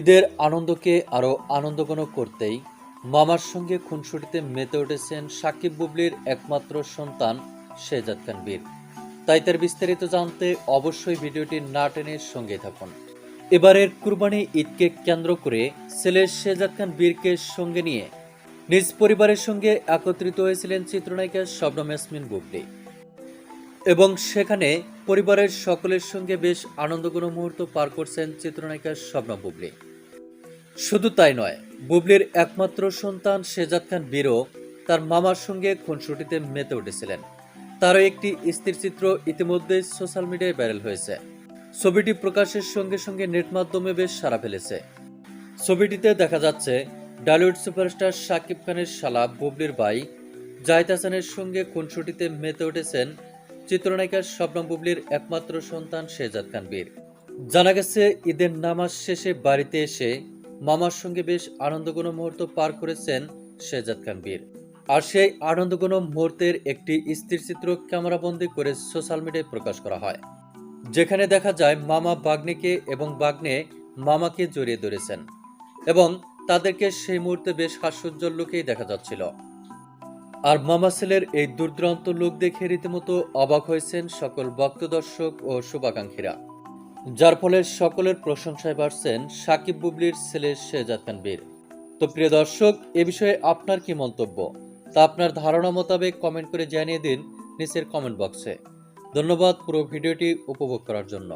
ঈদের আনন্দকে আরও আনন্দঘন করতেই মামার সঙ্গে খুনসুটিতে মেতে উঠেছেন সাকিব বুবলির একমাত্র সন্তান শেজাদ খান বীর। তাই তার বিস্তারিত জানতে অবশ্যই ভিডিওটি না টেনে সঙ্গে থাকুন। এবারের কুরবানি ঈদকে কেন্দ্র করে ছেলে শেজাদ খান বীরকে সঙ্গে নিয়ে নিজ পরিবারের সঙ্গে একত্রিত হয়েছিলেন চিত্রনায়িকা শবনম ইয়াসমিন বুবলি। এবং সেখানে পরিবারের সকলের সঙ্গে বেশ আনন্দঘন মুহূর্ত পার করছেন চিত্রনায়িকা শবনম বুবলি। শুধু তাই নয়, বুবলির একমাত্র সন্তান শেজাদ খান বীরও তার মামার সঙ্গে খুনসুটিতে মেতে উঠেছিলেন। তারও একটি স্থির চিত্র ইতিমধ্যে সোশ্যাল মিডিয়ায় ভাইরাল হয়েছে। ছবিটি প্রকাশের সঙ্গে সঙ্গে নেট মাধ্যমে বেশ সারা ফেলেছে। ছবিটিতে দেখা যাচ্ছে, ডালিউড সুপারস্টার শাকিব খানের শালা বুবলির ভাই জাহিদ হাসানের সঙ্গে খুনসুটিতে মেতে উঠেছেন চিত্রনায়িকা শবনম বুবলির একমাত্র সন্তান শেজাদ খান বীর। জানা গেছে, ঈদের নামাজ শেষে বাড়িতে এসে মামার সঙ্গে বেশ আনন্দঘন মুহূর্ত পার করেছেন শেজাদ খান বীর। আর সেই আনন্দঘন মুহূর্তের একটি স্থির চিত্র ক্যামেরাবন্দি করে সোশ্যাল মিডিয়ায় প্রকাশ করা হয়। যেখানে দেখা যায়, মামা বাগ্নেকে এবং বাগ্নে মামাকে জড়িয়ে ধরেছেন এবং তাদেরকে সেই মুহূর্তে বেশ হাস্যোজ্জ্বল লুকেই দেখা যাচ্ছিল। আর মামা ছেলের এই দূরদূরান্ত লোক দেখে রীতিমতো অবাক হয়েছেন সকল ভক্ত দর্শক ও শুভাকাঙ্ক্ষীরা। যার ফলে সকলের প্রশংসায় বাড়ছেন সাকিব বুবলির ছেলে শেজাদ খান বীর। তো প্রিয় দর্শক, এ বিষয়ে আপনার কি মন্তব্য? তা আপনার ধারণা মোতাবেক কমেন্ট করে জানিয়ে দিন নিচের কমেন্ট বক্সে। ধন্যবাদ পুরো ভিডিওটি উপভোগ করার জন্য।